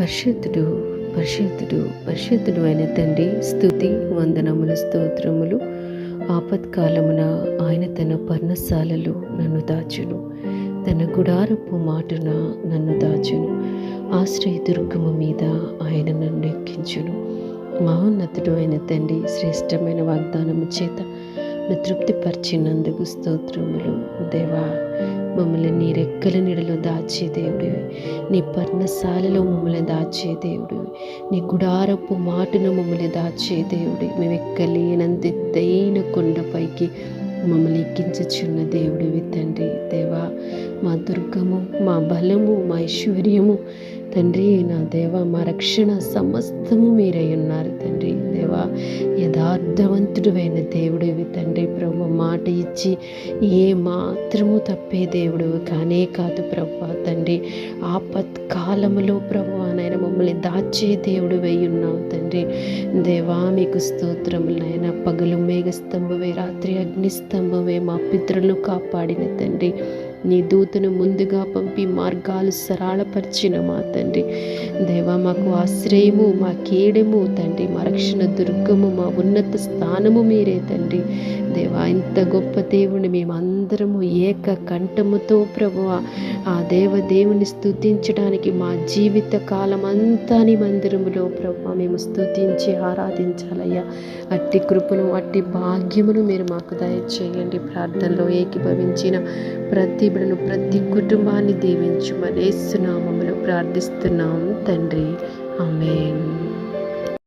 పరిశుద్ధుడు పరిశుద్ధుడు పరిశుద్ధుడు అయిన తండ్రి స్థుతి వందనముల స్తోత్రములు ఆపత్కాలమున ఆయన తన పర్ణశాలలో నన్ను దాచును. తన గుడారపు మాటున నన్ను దాచును. ఆశ్రయ దుర్గము మీద ఆయన నన్ను ఎక్కించును. మహోన్నతుడు అయిన తండ్రి శ్రేష్టమైన వాగ్దానము చేత తృప్తిపరిచినందుకు స్తోత్రములు. దేవా మమ్మల్ని నీ రెక్కల నీడలో దాచే దేవుడివి. నీ పర్ణశాలలో మమ్మల్ని దాచే దేవుడివి. నీ గుడారపు మాటను మమ్మల్ని దాచే దేవుడి మేము ఎక్కలేనంత ఎత్తైన కొండపైకి మమ్మల్ని ఎక్కించుచున్న దేవుడివి తండ్రి. దుర్గము మా బలము మా ఐశ్వర్యము. తండ్రి నా దేవ మా రక్షణ సమస్తము మీరై ఉన్నారు తండ్రి. దేవా యథార్థవంతుడువైన దేవుడివి తండ్రి. ప్రభు మాట ఇచ్చి ఏ మాత్రము తప్పే దేవుడు కానే కాదు ప్రభు తండ్రి. ఆపత్కాలములో ప్రభు నాయన మమ్మల్ని దాచే దేవుడు ఉన్నావు తండ్రి. దేవా మీకు స్తోత్రములు నాయన. పగలు మేఘస్తంభవే రాత్రి అగ్నిస్తంభమే మా పిత్రులు కాపాడిన తండ్రి. నీ దూతను ముందుగా పంపి మార్గాలు సరళపరిచిన మా తండ్రి. దేవా మాకు ఆశ్రయము మా కేడము తండ్రి. మా రక్షణ దుర్గము మా ఉన్నత స్థానము మీరే తండ్రి. దేవా ఇంత గొప్ప దేవుని మేమందరము ఏక కంఠముతో ప్రభు ఆ దేవ దేవుని స్తుతించడానికి మా జీవిత కాలం అంతా నీ మందిరములో ప్రభు మేము స్తుతించి ఆరాధించాలయ్యా. అట్టి కృపను అట్టి భాగ్యమును మీరు మాకు దయచేయండి. ప్రార్థనలో ఏకీభవించిన ప్రతి బిడను ప్రతి కుటుంబాన్ని దీవించమని ఏసునామములో ప్రార్థిస్తున్నాము తండ్రి. ఆమెన్.